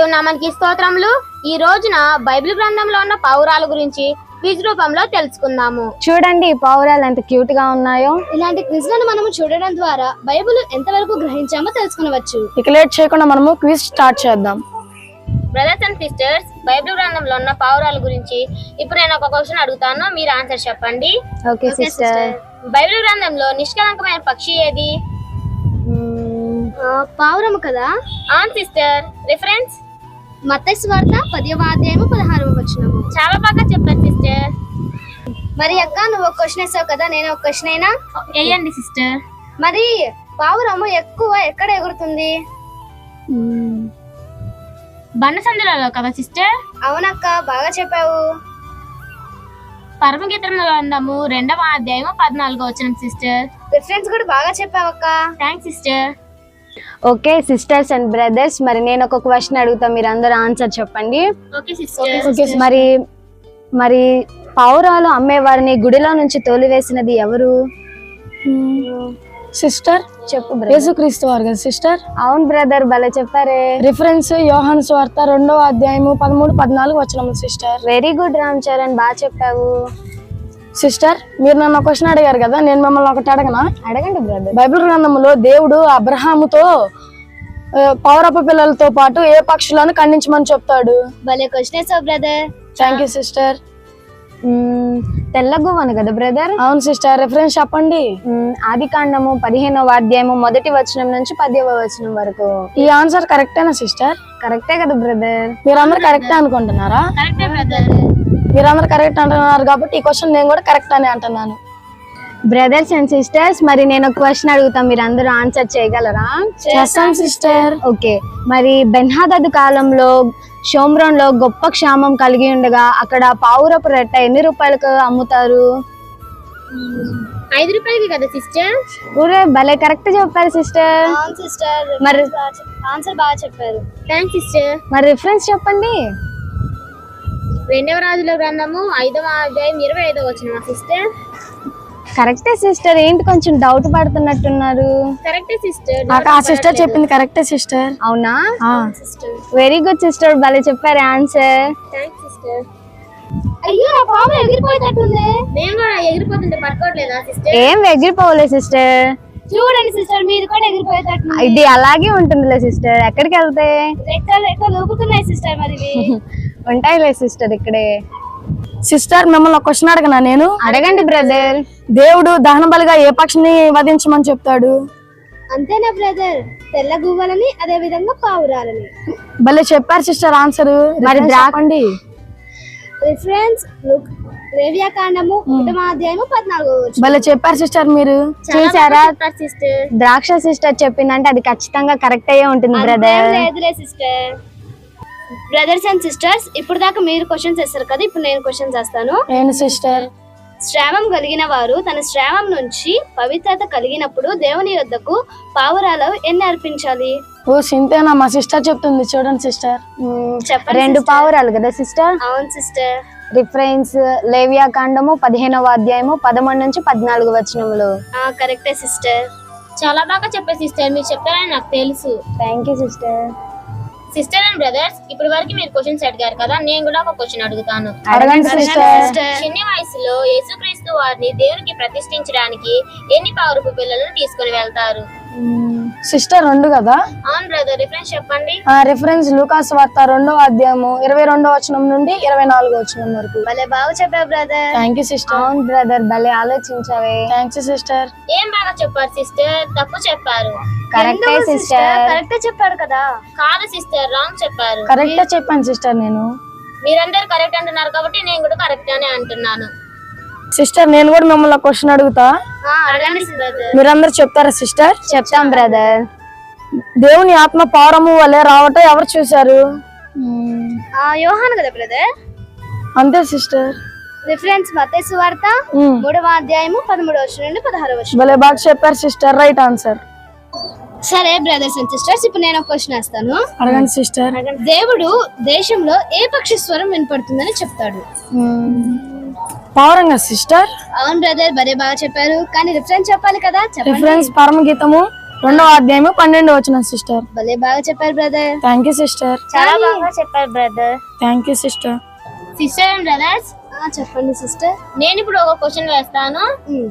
దేవుని నామానికి స్తోత్రములు. ఈ రోజున బైబిల్ గ్రంథంలో ఉన్న పౌరాల గురించి క్విజ్ రూపంలో తెలుసుకుందాము. చూడండి ఈ పావురాలు ఎంత క్యూట్గా ఉన్నాయో. ఇలాంటి క్విజ్లను మనము చూడడం ద్వారా బైబిల్ ఎంతవరకు గ్రహించామో తెలుసుకునవచ్చు. ఇక లేట్ చేయకుండా మనము క్విజ్ స్టార్ట్ చేద్దాం. బ్రదర్స్ అండ్ సిస్టర్స్ బైబిల్ గ్రంథంలో ఉన్న పావురాల గురించి ఇప్పుడు నేను ఒక క్వశ్చన్ అడుగుతాను. మీరు ఆన్సర్ చెప్పండి. ఓకే సిస్టర్ బైబిల్ గ్రంథంలో నిష్కలంకమైన పక్షి ఏది? ఆ, పావురము కదా? ఆన్ సిస్టర్ రిఫరెన్స్ మత్తయి వార్త పదివ అధ్యాయము పదహారవ వచనము. చాలా బాగా చెప్పారు సిస్టర్. మరి అక్క నువ్వు ఒక క్వశ్చన్ వేసావు కదా నేను ఒక క్వశ్చన్ అయినా? వేయండి సిస్టర్. మరి పావురము ఎక్కువ ఎక్కడ ఎగురుతుంది? బండసందులలో కదా సిస్టర్? అవునక్క బాగా చెప్పావు. పరమగీతంలో గ్రంథము రెండవ అధ్యాయము పద్నాలుగో వచ్చిన సిస్టర్. రిఫరెన్స్ కూడా బాగా చెప్పావు అక్క thanks sister okay sisters and brothers మరి నేను ఒక క్వశ్చన్ అడుగుతా మీరు అందరూ ఆన్సర్ చెప్పండి. మరి మరి పావురాలు అమ్మేవారిని గుడిలో నుంచి తోలివేసినది ఎవరు? సిస్టర్ చెప్పు. యేసుక్రీస్తు వారు కదా సిస్టర్ అవును బ్రదర్ భలే చెప్పారే. రిఫరెన్స్ యోహాన్ స్వార్త రెండవ అధ్యాయము పదమూడు పద్నాలుగు వచ్చిన sister very good Ram Charan బాగా చెప్పావు. సిస్టర్ మీరు నన్ను ఒక క్వశ్చన్ అడిగారు కదా నేను మిమ్మల్ని ఒకటి అడగనా? అడగండి బ్రదర్ బైబిల్ గ్రంథంలో దేవుడు అబ్రహాముతో పౌరపు పిల్లలతో పాటు ఏ పక్షులను ఖండించమని చెప్తాడు? భలే question brother thank you sister తెల్ల గువ్వను కదా బ్రదర్ అవును సిస్టర్ రిఫరెన్స్ చెప్పండి. ఆది కాండము పదిహేనవ అధ్యాయము మొదటి వచనం నుంచి పద్యవ వచనం వరకు. ఈ ఆన్సర్ కరెక్టేనా సిస్టర్ కరెక్టే కదా బ్రదర్ మీరందరూ కరెక్టే అనుకుంటున్నారా? కరెక్టే బ్రదర్ మీరందరూ కరెక్ట్ అంటున్నారు కాబట్టి ఈ క్వశ్చన్ నేను కూడా కరెక్ట్ అని అంటున్నాను. బ్రదర్స్ అండ్ సిస్టర్స్ మరి నేను ఒక క్వశ్చన్ అడుగుతా మీరు అందరూ ఆన్సర్ చేయగలరా? చేస్తాం సిస్టర్ ఓకే మరి బెన్హాదద్ కాలంలో షోమ్రోన్లో గొప్ప క్షామం కలిగి ఉండగా అక్కడ పావురపు రెట్ట ఎన్ని రూపాయలకు అమ్ముతారు? ఐదు రూపాయలకి కదా సిస్టర్ ఊరే భలే కరెక్ట్ చెప్పారు సిస్టర్ సిస్టర్ మరి ఆన్సర్ బాగా చెప్పారు. థ్యాంక్స్ సిస్టర్ మరి రిఫరెన్స్ చెప్పండి. రెండవ రాజుల గ్రంథము ఐదవ అధ్యాయం ఇరవై ఐదవ వచ్చిన సిస్టర్ కరెక్టే సిస్టర్ ఏంటి కొంచెం డౌట్ పడుతున్నట్టున్నారు? కరెక్టే సిస్టర్ నాకు ఆ సిస్టర్ చెప్పింది కరెక్టే సిస్టర్ అవునా? వెరీ గుడ్ సిస్టర్ భలే చెప్పారు ఆన్సర్ థ్యాంక్స్ సిస్టర్ అయ్యో నా పాము ఎగిరిపోయేటట్టుంది నేను కూడా ఎగిరిపోతుంటే పట్టుకోవట్లేదా సిస్టర్ ఏం ఎగిరిపోవలే సిస్టర్ చూడండి సిస్టర్ మీది కూడా ఎగిరిపోయేటట్టు ఇది అలాగే ఉంటుందిలే సిస్టర్ ఎక్కడికి వెళ్తే? రెక్కలు రెక్కలు ఊపుతున్నాయి సిస్టర్ మరి. ఉంటాయిలే సిస్టర్ ఇక్కడే. సిస్టర్ మిమ్మల్ని ఒక క్వశ్చన్ అడగనా నేను? అడగండి బ్రదర్ దేవుడు దహన బలిగా ఏ పక్షిని వధించమని చెప్తాడు? అంతేనా బ్రదర్ తెల్ల గువ్వలని అదే విధంగా పావురాలని. భలే చెప్పారు సిస్టర్ ఆన్సర్ మరి చెప్పండి. రిఫరెన్స్ రేవియా కాండము ఒకటవ అధ్యాయము పద్నాలుగో వచనం. భలే చెప్పారు సిస్టర్ మీరు. చూసారా? సిస్టర్ ద్రాక్ష సిస్టర్ చెప్పిందంటే అది ఖచ్చితంగా కరెక్ట్ అయ్యే ఉంటుంది బ్రదర్ లేదులే సిస్టర్ బ్రదర్స్ అండ్ సిస్టర్స్ ఇప్పుడు దాకా మీరు క్వశ్చన్స్ వేస్తారు కదా ఇప్పుడు నేను క్వశ్చన్స్ వేస్తాను నేను సిస్టర్ శ్రావం కలిగిన వారు తన శ్రావం నుంచి పవిత్రత కలిగినప్పుడు దేవుని యొద్దకు పావురాలు ఎన్ని అర్పించాలి? ఓ సింతేనా మా సిస్టర్ చెప్తుంది చూడండి సిస్టర్ చెప్పండి రెండు sister. పావురాలు కదా సిస్టర్ అవును సిస్టర్ రిఫరెన్స్ లేవియా కాండము పదిహేనవ అధ్యాయము పదమూడు నుంచి పద్నాలుగు వచనములు. కరెక్టే సిస్టర్ చాలా బాగా చెప్పారు సిస్టర్ మీరు చెప్తారని నాకు తెలుసు. Thank you sister sister and brothers ఇప్పటి వరకు మీరు క్వశ్చన్స్ అడిగారు కదా నేను కూడా ఒక క్వశ్చన్ అడుగుతాను. చిన్న వయసులో యేసుక్రీస్తు వారిని దేవునికి ప్రతిష్ఠించడానికి ఎన్ని పౌరపు పిల్లలను తీసుకుని వెళ్తారు? సిస్టర్ రెండు కదా? అవును బ్రదర్ రిఫరెన్స్ చెప్పండి. ఆ రిఫరెన్స్ లూకాస్ వార్త రెండో అధ్యాయము ఇరవై రెండో వచనం నుండి ఇరవై నాలుగో వచనం వరకు. భలే బాగా చెప్పావు బ్రదర్ థ్యాంక్ యూ సిస్టర్ అవును బ్రదర్ భలే ఆలోచించావే. థ్యాంక్స్ సిస్టర్ ఏం బాగా చెప్పారు సిస్టర్ తప్పు చెప్పారు. కరెక్టే సిస్టర్ కరెక్టే చెప్పాడు కదా. కాదు సిస్టర్ రాంగ్ చెప్పారు. కరెక్ట్ చెప్పాను సిస్టర్ నేను. మీరందరూ కరెక్ట్ అంటున్నారు కాబట్టి నేను కూడా కరెక్ట్ అని అంటున్నాను. సిస్టర్ నేను కూడా మిమ్మల్ని క్వశ్చన్ అడుగుతా. మీరందరూ చెప్తారా సిస్టర్ చెప్తాం బ్రదర్ దేవుని ఆత్మ పారము వల్లే రావటం ఎవరు చూశారు? యోహాను కదా బ్రదర్ అంతే సిస్టర్ రిఫరెన్స్ మతేసు వార్త మూడవ అధ్యాయము పదమూడవ వచనం నుండి పదహారవ వచనం. భలే బాగా చెప్పారు సిస్టర్ రైట్ ఆన్సర్ సరే బ్రదర్స్ అండ్ సిస్టర్స్ ఇప్పుడు నేను ఒక క్వశ్చన్ వేస్తాను. అడగండి సిస్టర్ దేవుడు దేశంలో ఏ పక్షి స్వరం వినపడుతుందని చెప్తాడు? పావురంగా సిస్టర్? అవును బ్రదర్. భలే బాగా చెప్పారు. కానీ రిఫరెన్స్ చెప్పాలి కదా? చెప్పండి. రిఫరెన్స్ పరమగీతము రెండవ అధ్యాయము పన్నెండు వచ్చిన సిస్టర్. భలే బాగా చెప్పారు బ్రదర్ థ్యాంక్ యూ సిస్టర్ చాలా బాగా చెప్పారు brother thank you sister sister and brothers చెప్పండి సిస్టర్ నేను ఇప్పుడు ఒక క్వశ్చన్ వేస్తాను.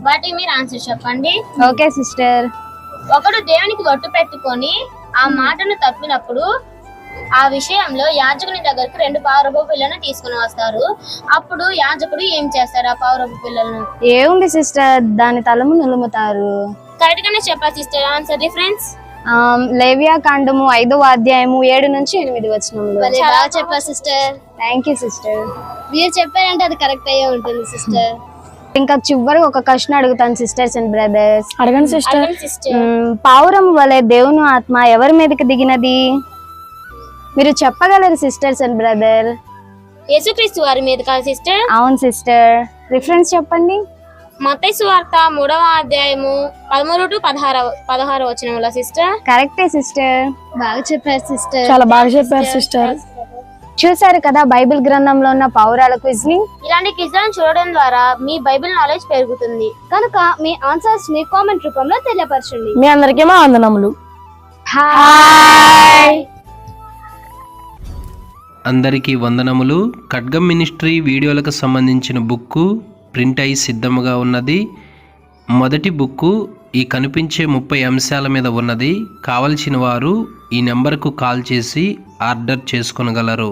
వాటికి మీరు ఆన్సర్ చెప్పండి. ఓకే సిస్టర్ ఒకడు దేవునికి ఒట్టు పెట్టుకొని ఆ మాటను తప్పినప్పుడు ఆ విషయంలో యాజకుని దగ్గరికి రెండు పావురపు పిల్లను తీసుకుని వస్తారు. అప్పుడు యాజకుడు ఏం చేస్తాడు ఆ పావురపు పిల్లలను? ఏముంది సిస్టర్? దాని తలము నులుముతారు. కరెక్ట్ గానే చెప్పా సిస్టర్. ఆన్సర్ డిఫరెన్స్ లేవియా కాండము ఐదవ అధ్యాయము ఏడు నుంచి ఎనిమిది వచనములు. భలే బాగా చెప్పారు సిస్టర్. థ్యాంక్ యూ సిస్టర్ మీరు చెప్పారంటే అది కరెక్ట్ అయ్యే ఉంటుంది సిస్టర్. ఇంకా చివరికి ఒక క్వశ్చన్ అడుగుతాను సిస్టర్స్ అండ్ బ్రదర్స్ అడగండి సిస్టర్ సిస్టర్ పావురం వలె దేవుని ఆత్మ ఎవరి మీదకి దిగినది? మీరు చెప్పగలరు సిస్టర్స్ అండ్ బ్రదర్ యేసుక్రీస్తు వారి మీద కాదు సిస్టర్ అవును సిస్టర్ రిఫరెన్స్ చెప్పండి. మత్తయి సువార్త మూడవ అధ్యాయము పదమూడు టు పదహారు పదహారు వచ్చిన సిస్టర్ కరెక్టే సిస్టర్ బాగా చెప్పారు సిస్టర్ చాలా బాగా చెప్పారు సిస్టర్ చూసారు కదా బైబిల్ గ్రంథంలో ఉన్న పావురాల క్విజ్ని ఇలాంటి కిజ్లను చూడడం ద్వారా మీ బైబిల్ నాలెడ్జ్ పెరుగుతుంది. కనుక మీ ఆన్సర్స్ని కామెంట్ రూపంలో తెలియపరచండి. మీ అందరికీ మా వందనములు. అందరికీ వందనములు. ఖడ్గం మినిస్ట్రీ వీడియోలకు సంబంధించిన బుక్కు ప్రింట్ అయి సిద్ధముగా ఉన్నది. మొదటి బుక్కు ఈ కనిపించే ముప్పై అంశాల మీద ఉన్నది. కావలసిన వారు ఈ నెంబర్కు కాల్ చేసి ఆర్డర్ చేసుకొనగలరు.